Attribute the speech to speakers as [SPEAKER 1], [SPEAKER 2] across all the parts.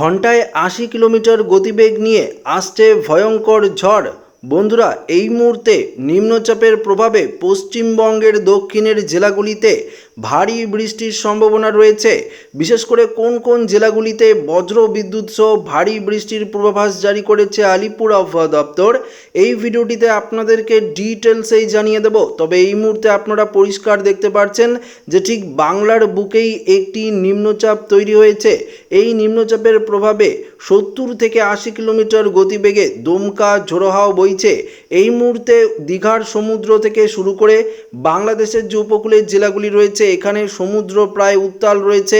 [SPEAKER 1] ঘন্টায় আশি কিলোমিটার গতিবেগ নিয়ে আসছে ভয়ঙ্কর ঝড়। বন্ধুরা, এই মুহূর্তে নিম্নচাপের প্রভাবে পশ্চিমবঙ্গের দক্ষিণের জেলাগুলিতে ভারী বৃষ্টির সম্ভাবনা রয়েছে। বিশেষ করে কোন কোন জেলাগুলিতে বজ্র বিদ্যুৎ সহ ভারী বৃষ্টির পূর্বাভাস জারি করেছে আলিপুর আবহাওয়া দপ্তর, এই ভিডিওটিতে আপনাদেরকে ডিটেলসেই জানিয়ে দেব। তবে এই মুহূর্তে আপনারা পরিষ্কার দেখতে পাচ্ছেন যে ঠিক বাংলার বুকেই একটি নিম্নচাপ তৈরি হয়েছে। এই নিম্নচাপের প্রভাবে সত্তর থেকে আশি কিলোমিটার গতিবেগে দমকা ঝোড়ো বইছে। এই মুহূর্তে দীঘার সমুদ্র থেকে শুরু করে বাংলাদেশের যে উপকূলের জেলাগুলি রয়েছে এখানে সমুদ্র প্রায় উত্তাল রয়েছে।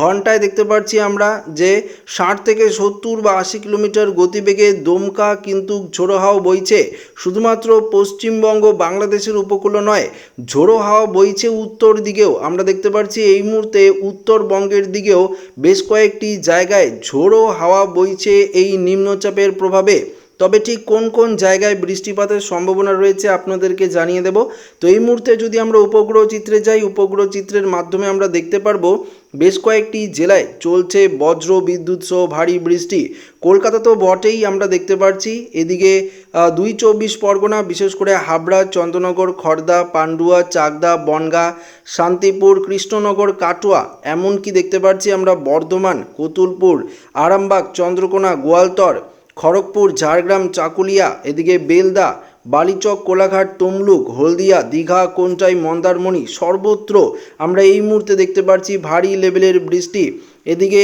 [SPEAKER 1] ঘন্টায় দেখতে পাচ্ছি আমরা যে ষাট থেকে সত্তর বা আশি কিলোমিটার গতিবেগে দমকা কিন্তু ঝোড়ো হাওয়া বইছে। শুধুমাত্র পশ্চিমবঙ্গ বাংলাদেশের উপকূল নয় ঝোড়ো হাওয়া বইছে উত্তর দিকেও। আমরা দেখতে পাচ্ছি এই মুহূর্তে উত্তরবঙ্গের দিকেও বেশ কয়েকটি জায়গায় ঝোড়ো হাওয়া বইছে এই নিম্নচাপের প্রভাবে। তবে ঠিক কোন কোন জায়গায় বৃষ্টিপাতের সম্ভাবনা রয়েছে আপনাদেরকে জানিয়ে দেব। তো এই মুহূর্তে যদি আমরা উপগ্রহ চিত্রে যাই, উপগ্রহ চিত্রের মাধ্যমে আমরা দেখতে পারব বেশ কয়েকটি জেলায় চলছে বজ্র বিদ্যুৎ সহ ভারী বৃষ্টি। কলকাতা তো বটেই আমরা দেখতে পাচ্ছি এদিকে দুই চব্বিশ পরগনা, বিশেষ করে হাবড়া, চন্দ্রনগর খড়দা পান্ডুয়া, চাকদা, বনগা, শান্তিপুর, কৃষ্ণনগর, কাটোয়া, এমনকি দেখতে পাচ্ছি আমরা বর্ধমান, কতুলপুর, আরামবাগ, চন্দ্রকোনা, গোয়ালতর খড়গপুর, ঝাড়গ্রাম, চাকুলিয়া, এদিকে বেলদা, বালিচক, কোলাঘাট, তমলুক, হলদিয়া, দীঘা, কোনটাই, মন্দারমণি, সর্বত্র আমরা এই মুহূর্তে দেখতে পাচ্ছি ভারী লেভেলের বৃষ্টি। এদিকে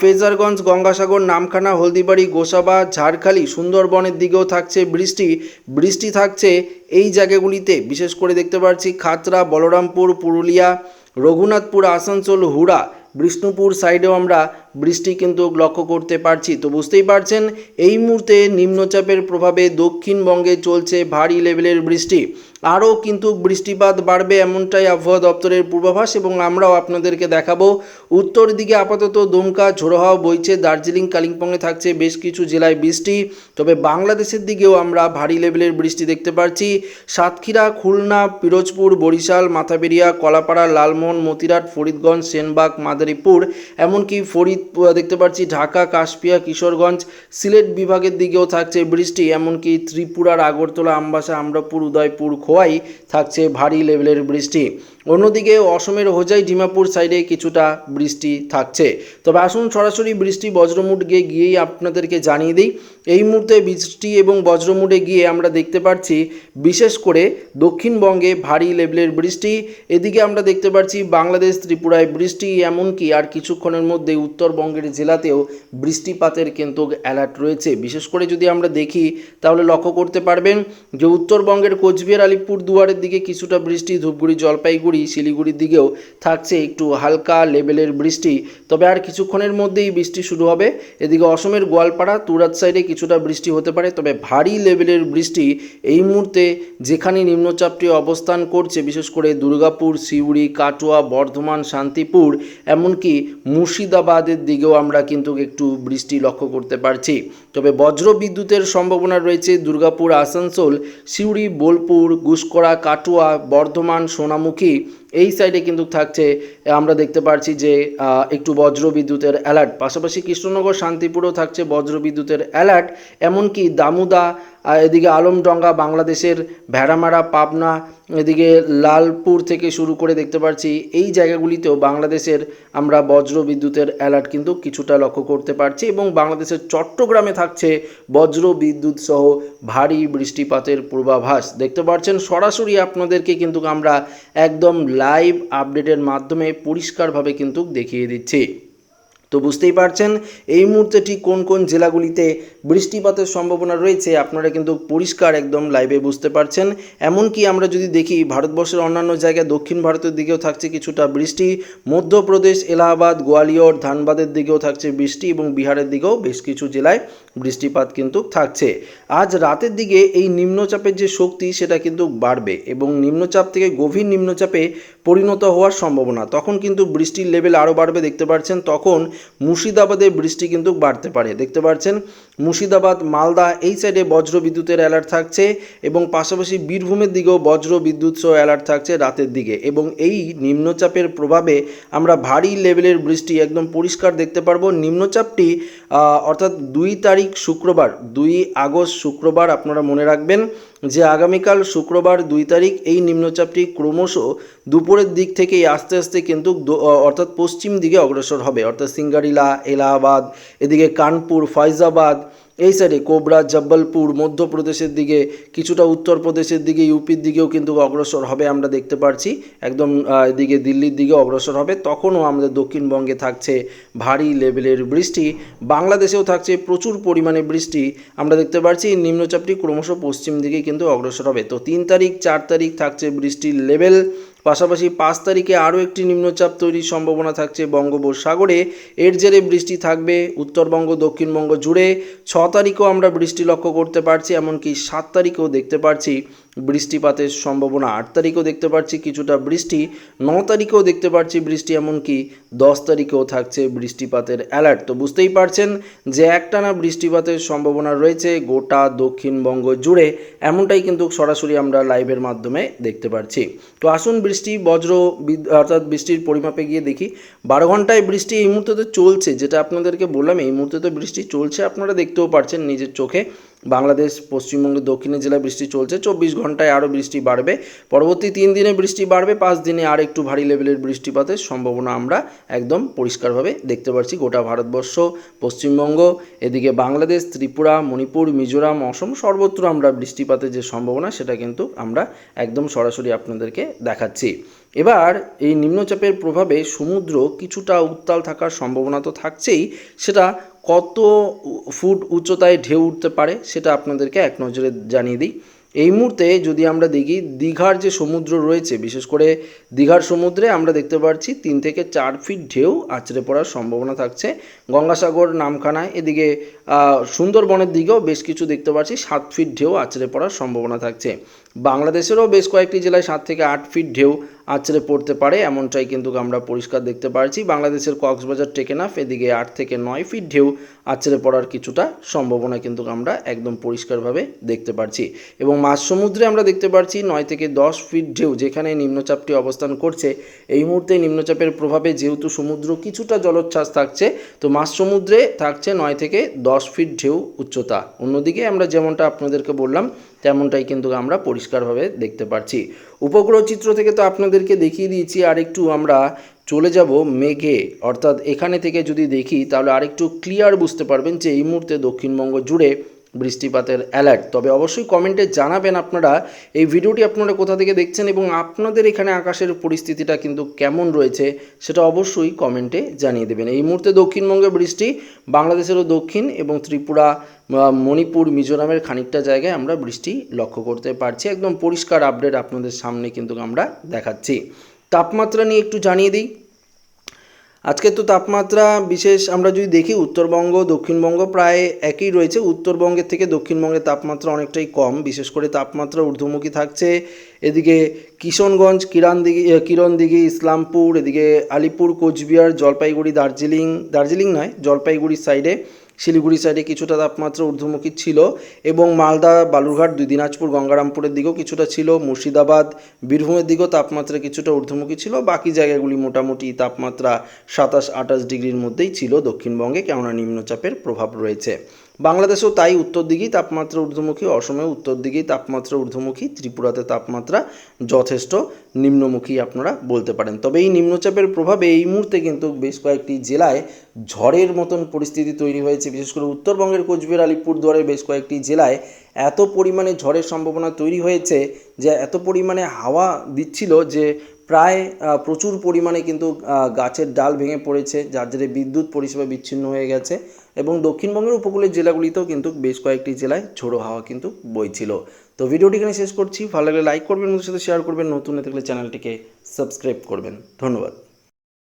[SPEAKER 1] ফেজারগঞ্জ, গঙ্গাসাগর, নামখানা, হলদিবাড়ি, গোসাবা, ঝাড়খালি, সুন্দরবনের দিকেও থাকছে বৃষ্টি। বৃষ্টি থাকছে এই জায়গাগুলিতে। বিশেষ করে দেখতে পাচ্ছি খাতড়া বলরামপুর, পুরুলিয়া, রঘুনাথপুর, আসানসোল, হুড়া, বিষ্ণুপুর সাইডেও আমরা বৃষ্টি কিন্তু লক্ষ্য করতে পারছি। তো বুঝতেই পারছেন, এই মুহূর্তে নিম্নচাপের প্রভাবে দক্ষিণবঙ্গে চলছে ভারী লেভেলের বৃষ্টি। আরও কিন্তু বৃষ্টিপাত বাড়বে এমনটাই আবহাওয়া দপ্তরের পূর্বাভাস এবং আমরাও আপনাদেরকে দেখাবো। উত্তর দিকে আপাতত দমকা ঝোড়ো হাওয়া বইছে, দার্জিলিং, কালিম্পংয়ে থাকছে বেশ কিছু জেলায় বৃষ্টি। তবে বাংলাদেশের দিকেও আমরা ভারী লেভেলের বৃষ্টি দেখতে পাচ্ছি সাতক্ষীরা, খুলনা, পিরোজপুর, বরিশাল, মাথাবেরিয়া, কলাপাড়া, লালমোহন, মতিরাট, ফরিদগঞ্জ, সেনবাগ, মাদারীপুর, এমনকি ফরিদ দেখতে পাচ্ছি ঢাকা, কাশপিয়া, কিশোরগঞ্জ, সিলেট বিভাগের দিকেও থাকছে বৃষ্টি, এমনকি ত্রিপুরার আগরতলা, আমবাসা, আমরাপুর, উদয়পুর, খোয়াই থাকছে ভারী লেভেলের বৃষ্টি। অন্যদিকে অসমের হোজাই ডিমাপুর সাইডে কিছুটা বৃষ্টি থাকছে। তবে আসুন সরাসরি বৃষ্টি বজ্রমুটে গিয়েই আপনাদেরকে জানিয়ে দিই। এই মুহূর্তে বৃষ্টি এবং বজ্রমুটে গিয়ে আমরা দেখতে পাচ্ছি, বিশেষ করে দক্ষিণবঙ্গে ভারী লেভেলের বৃষ্টি। এদিকে আমরা দেখতে পাচ্ছি, বাংলাদেশ, ত্রিপুরায় বৃষ্টি, এমনকি আর কিছুক্ষণের মধ্যে উত্তরবঙ্গের জেলাতেও বৃষ্টিপাতের কিন্তু অ্যালার্ট রয়েছে। বিশেষ করে যদি আমরা দেখি, তাহলে লক্ষ্য করতে পারবেন যে উত্তরবঙ্গের কোচবিহার আলিপুর দুয়ারের দিকে কিছুটা বৃষ্টি, ধূপগুড়ি, জলপাইগুড়ি শিলিগুড়ির দিকেও থাকছে একটু হালকা লেভেলের বৃষ্টি। তবে আর কিছুক্ষণের মধ্যেই বৃষ্টি শুরু হবে। এদিকে অসমের গোয়ালপাড়া তুরাত সাইডে কিছুটা বৃষ্টি হতে পারে, তবে ভারী লেভেলের বৃষ্টি এই মুহূর্তে যেখানে নিম্নচাপটি অবস্থান করছে, বিশেষ করে দুর্গাপুর, সিউড়ি, কাটোয়া, বর্ধমান, শান্তিপুর, এমনকি মুর্শিদাবাদের দিকেও আমরা কিন্তু একটু বৃষ্টি লক্ষ্য করতে পারছি। তবে বজ্র বিদ্যুতের সম্ভাবনা রয়েছে দুর্গাপুর আসানসোল সিউড়ি বোলপুর গুসকরা কাটোয়া বর্ধমান সোনামুখী এই সাইডে কিন্তু থাকছে, আমরা দেখতে পাচ্ছি যে একটু বজ্র বিদ্যুতের অ্যালার্ট পাশাপাশি কৃষ্ণনগর, শান্তিপুরেও থাকছে বজ্র বিদ্যুতের অ্যালার্ট এমনকি দামুদা এদিকে আলমডঙ্গা, বাংলাদেশের ভেড়ামারা, পাবনা, এদিকে লালপুর থেকে শুরু করে দেখতে পাচ্ছি এই জায়গাগুলিতেও বাংলাদেশের আমরা বজ্র বিদ্যুতের অ্যালার্ট কিন্তু কিছুটা লক্ষ্য করতে পারছি এবং বাংলাদেশের চট্টগ্রামে থাকছে বজ্র বিদ্যুৎ সহ ভারী বৃষ্টিপাতের পূর্বাভাস। দেখতে পাচ্ছেন সরাসরি আপনাদেরকে কিন্তু আমরা একদম লাইভ আপডেটের মাধ্যমে পরিষ্কারভাবে কিন্তু দেখিয়ে দিচ্ছে। তো বুঝতেই পারছেন, এই মুহূর্তে ঠিক কোন কোন জেলাগুলিতে বৃষ্টিপাতের সম্ভাবনা রয়েছে আপনারা কিন্তু পরিষ্কার একদম লাইভে বুঝতে পারছেন। এমনকি আমরা যদি দেখি, ভারতবর্ষের অন্যান্য জায়গায় দক্ষিণ ভারতের দিকেও থাকছে কিছুটা বৃষ্টি, মধ্যপ্রদেশ, এলাহাবাদ, গোয়ালিয়র, ধানবাদের দিকেও থাকছে বৃষ্টি এবং বিহারের দিকেও বেশ কিছু জেলায় বৃষ্টিপাত কিন্তু থাকছে। আজ রাতের দিকে এই নিম্নচাপের যে শক্তি, সেটা কিন্তু বাড়বে এবং নিম্নচাপ থেকে গভীর নিম্নচাপে পরিণত হওয়ার সম্ভাবনা। তখন কিন্তু বৃষ্টির লেভেল আরও বাড়বে, দেখতে পাচ্ছেন। তখন মুর্শিদাবাদে বৃষ্টি কিন্তু বাড়তে পারে। দেখতে পাচ্ছেন, মুর্শিদাবাদ, মালদা, এই সাইডে বজ্র বিদ্যুতের অ্যালার্ট থাকছে এবং পাশাপাশি বীরভূমের দিকেও বজ্র বিদ্যুৎ সহ অ্যালার্ট থাকছে রাতের দিকে এবং এই নিম্নচাপের প্রভাবে আমরা ভারী লেভেলের বৃষ্টি একদম পরিষ্কার দেখতে পারব। নিম্নচাপটি অর্থাৎ দুই তারিখ শুক্রবার, দুই আগস্ট শুক্রবার আপনারা মনে রাখবেন যে আগামীকাল শুক্রবার দুই তারিখ, এই নিম্নচাপটি ক্রমশ দুপুরের দিক থেকেই আস্তে আস্তে কিন্তু অর্থাৎ পশ্চিম দিকে অগ্রসর হবে। অর্থাৎ সিঙ্গারিলা, এলাহাবাদ, এদিকে কানপুর, ফয়জাবাদ এই সাইডে কোবরা, জব্বলপুর, মধ্যপ্রদেশের দিকে, কিছুটা উত্তরপ্রদেশের দিকে, ইউপির দিকেও কিন্তু অগ্রসর হবে, আমরা দেখতে পাচ্ছি একদম এদিকে দিল্লির দিকে অগ্রসর হবে। তখনও আমাদের দক্ষিণবঙ্গে থাকছে ভারী লেভেলের বৃষ্টি। বাংলাদেশেও থাকছে প্রচুর পরিমাণে বৃষ্টি। আমরা দেখতে পাচ্ছি নিম্নচাপটি ক্রমশ পশ্চিম দিকে কিন্তু অগ্রসর হবে। তো তিন তারিখ, চার তারিখ থাকছে বৃষ্টির লেভেল পাশাপাশি পাঁচ তারিখে আরও একটি নিম্নচাপ তৈরির সম্ভাবনা থাকছে বঙ্গোপসাগরে। এর জেরে বৃষ্টি থাকবে। উত্তরবঙ্গ, দক্ষিণবঙ্গ জুড়ে ছ তারিখও আমরা বৃষ্টি লক্ষ্য করতে পারছি, এমনকি সাত তারিখেও দেখতে পারছি। বৃষ্টিপাতের সম্ভাবনা। আট তারিখেও দেখতে পাচ্ছি কিছুটা বৃষ্টি, ন তারিখেও দেখতে পাচ্ছি বৃষ্টি, এমনকি দশ তারিখেও থাকছে বৃষ্টিপাতের অ্যালার্ট তো বুঝতেই পারছেন যে একটানা বৃষ্টিপাতের সম্ভাবনা রয়েছে গোটা দক্ষিণবঙ্গ জুড়ে, এমনটাই কিন্তু সরাসরি আমরা লাইভের মাধ্যমে দেখতে পাচ্ছি তো আসুন বৃষ্টি, বজ্র অর্থাৎ বৃষ্টির পরিমাপে গিয়ে দেখি। বারো ঘন্টায় বৃষ্টি এই মুহূর্তে তো চলছে, যেটা আপনাদেরকে বললাম, এই মুহূর্তে তো বৃষ্টি চলছে, আপনারা দেখতেও পারছেন নিজের চোখে। বাংলাদেশ, পশ্চিমবঙ্গের দক্ষিণের জেলায় বৃষ্টি চলছে, চব্বিশ ঘন্টায় আরও বৃষ্টি বাড়বে। পরবর্তী তিন দিনে বৃষ্টি বাড়বে, পাঁচ দিনে আর একটু ভারী লেভেলের বৃষ্টিপাতের সম্ভাবনা আমরা একদম পরিষ্কারভাবে দেখতে পাচ্ছি গোটা ভারতবর্ষ, পশ্চিমবঙ্গ, এদিকে বাংলাদেশ, ত্রিপুরা, মণিপুর, মিজোরাম, অসম, সর্বত্র আমরা বৃষ্টিপাতের যে সম্ভাবনা সেটা কিন্তু আমরা একদম সরাসরি আপনাদেরকে দেখাচ্ছি। এবার এই নিম্নচাপের প্রভাবে সমুদ্র কিছুটা উত্তাল থাকার সম্ভাবনা তো থাকছেই, সেটা কত ফুট উচ্চতায় ঢেউ উঠতে পারে সেটা আপনাদেরকে এক নজরে জানিয়ে দিই। এই মুহূর্তে যদি আমরা দেখি, দীঘার যে সমুদ্র রয়েছে, বিশেষ করে দীঘার সমুদ্রে আমরা দেখতে পাচ্ছি তিন থেকে চার ফিট ঢেউ আছড়ে পড়ার সম্ভাবনা থাকছে। গঙ্গাসাগর, নামখানায়, এদিকে সুন্দরবনের দিকেও বেশ কিছু দেখতে পাচ্ছি সাত ফিট ঢেউ আছড়ে পড়ার সম্ভাবনা থাকছে। বাংলাদেশেরও বেশ কয়েকটি জেলায় সাত থেকে আট ফিট ঢেউ আছড়ে পড়তে পারে, এমনটাই কিন্তু আমরা পরিষ্কার দেখতে পারছি। বাংলাদেশের কক্সবাজার টেকেনাফ এদিকে আট থেকে নয় ফিট ঢেউ আছড়ে পড়ার কিছুটা সম্ভাবনা কিন্তু আমরা একদম পরিষ্কারভাবে দেখতে পারছি। এবং মাঝ সমুদ্রে আমরা দেখতে পারছি নয় থেকে দশ ফিট ঢেউ, যেখানে নিম্নচাপটি অবস্থান করছে। এই মুহূর্তে নিম্নচাপের প্রভাবে যেহেতু সমুদ্র কিছুটা জলোচ্ছ্বাস থাকছে, তো মাঝ সমুদ্রে থাকছে নয় থেকে দশ ফিট ঢেউ উচ্চতা। অন্যদিকে আমরা যেমনটা আপনাদেরকে বললাম তেমনটাই কিন্তু আমরা পরিষ্কারভাবে দেখতে পারছি। উপগ্রহ চিত্র থেকে তো আপনাদেরকে দেখিয়ে দিয়েছি, আর একটু আমরা চলে যাব মেঘে। অর্থাৎ এখানে থেকে যদি দেখি, তাহলে আরেকটু ক্লিয়ার বুঝতে পারবেন যে এই মুহূর্তে দক্ষিণবঙ্গ জুড়ে বৃষ্টিপাতের অ্যালার্ট তবে অবশ্যই কমেন্টে জানাবেন আপনারা এই ভিডিওটি আপনারা কোথা থেকে দেখছেন এবং আপনাদের এখানে আকাশের পরিস্থিতিটা কিন্তু কেমন রয়েছে সেটা অবশ্যই কমেন্টে জানিয়ে দেবেন। এই মুহূর্তে দক্ষিণবঙ্গে বৃষ্টি, বাংলাদেশেরও দক্ষিণ এবং ত্রিপুরা মণিপুর, মিজোরামের খানিকটা জায়গায় আমরা বৃষ্টি লক্ষ্য করতে পারছি। একদম পরিষ্কার আপডেট আপনাদের সামনে কিন্তু আমরা দেখাচ্ছি। তাপমাত্রা নিয়ে একটু জানিয়ে দিই। আজকে তো তাপমাত্রা বিশেষ আমরা যদি দেখি উত্তরবঙ্গ দক্ষিণবঙ্গ প্রায় একই রয়েছে। উত্তরবঙ্গের থেকে দক্ষিণবঙ্গের তাপমাত্রা অনেকটাই কম। বিশেষ করে তাপমাত্রা ঊর্ধ্বমুখী থাকছে। এদিকে কিশনগঞ্জ কিরানদিঘি আহ, কিরণদিঘি ইসলামপুর এদিকে আলিপুর কোচবিহার জলপাইগুড়ি দার্জিলিং দার্জিলিং নয় জলপাইগুড়ির সাইডে শিলিগুড়ি সাইডে কিছুটা তাপমাত্রা ঊর্ধ্বমুখী ছিল এবং মালদা, বালুরঘাট, দুই দিনাজপুর, গঙ্গারামপুরের দিকেও কিছুটা ছিল। মুর্শিদাবাদ, বীরভূমের দিকেও তাপমাত্রা কিছুটা ঊর্ধ্বমুখী ছিল। বাকি জায়গাগুলি মোটামুটি তাপমাত্রা সাতাশ আঠাশ ডিগ্রির মধ্যেই ছিল। দক্ষিণবঙ্গে কেননা নিম্নচাপের প্রভাব রয়েছে। বাংলাদেশেও তাই উত্তর দিকেই তাপমাত্রা ঊর্ধ্বমুখী অসমে উত্তর দিকেই তাপমাত্রা ঊর্ধ্বমুখী, ত্রিপুরাতে তাপমাত্রা যথেষ্ট নিম্নমুখী আপনারা বলতে পারেন। তবে এই নিম্নচাপের প্রভাবে এই মুহূর্তে কিন্তু বেশ কয়েকটি জেলায় ঝড়ের মতন পরিস্থিতি তৈরি হয়েছে। বিশেষ করে উত্তরবঙ্গের কোচবিহার, আলিপুরদুয়ারের বেশ কয়েকটি জেলায় এত পরিমাণে ঝড়ের সম্ভাবনা তৈরি হয়েছে যে এত পরিমাণে হাওয়া দিচ্ছিল যে প্রায় প্রচুর পরিমাণে কিন্তু গাছের ডাল ভেঙে পড়েছে, যার জেরে বিদ্যুৎ পরিষেবা বিচ্ছিন্ন হয়ে গেছে এবং দক্ষিণবঙ্গের উপকূলের জেলাগুলিতেও কিন্তু বেশ কয়েকটি জেলায় ঝোড়ো হাওয়া কিন্তু বইছিল। তো ভিডিওটি এখানে শেষ করছি। ভালো লাগলে লাইক করবেন সাথে শেয়ার করবেন। নতুন থাকলে চ্যানেলটিকে সাবস্ক্রাইব করবেন। ধন্যবাদ।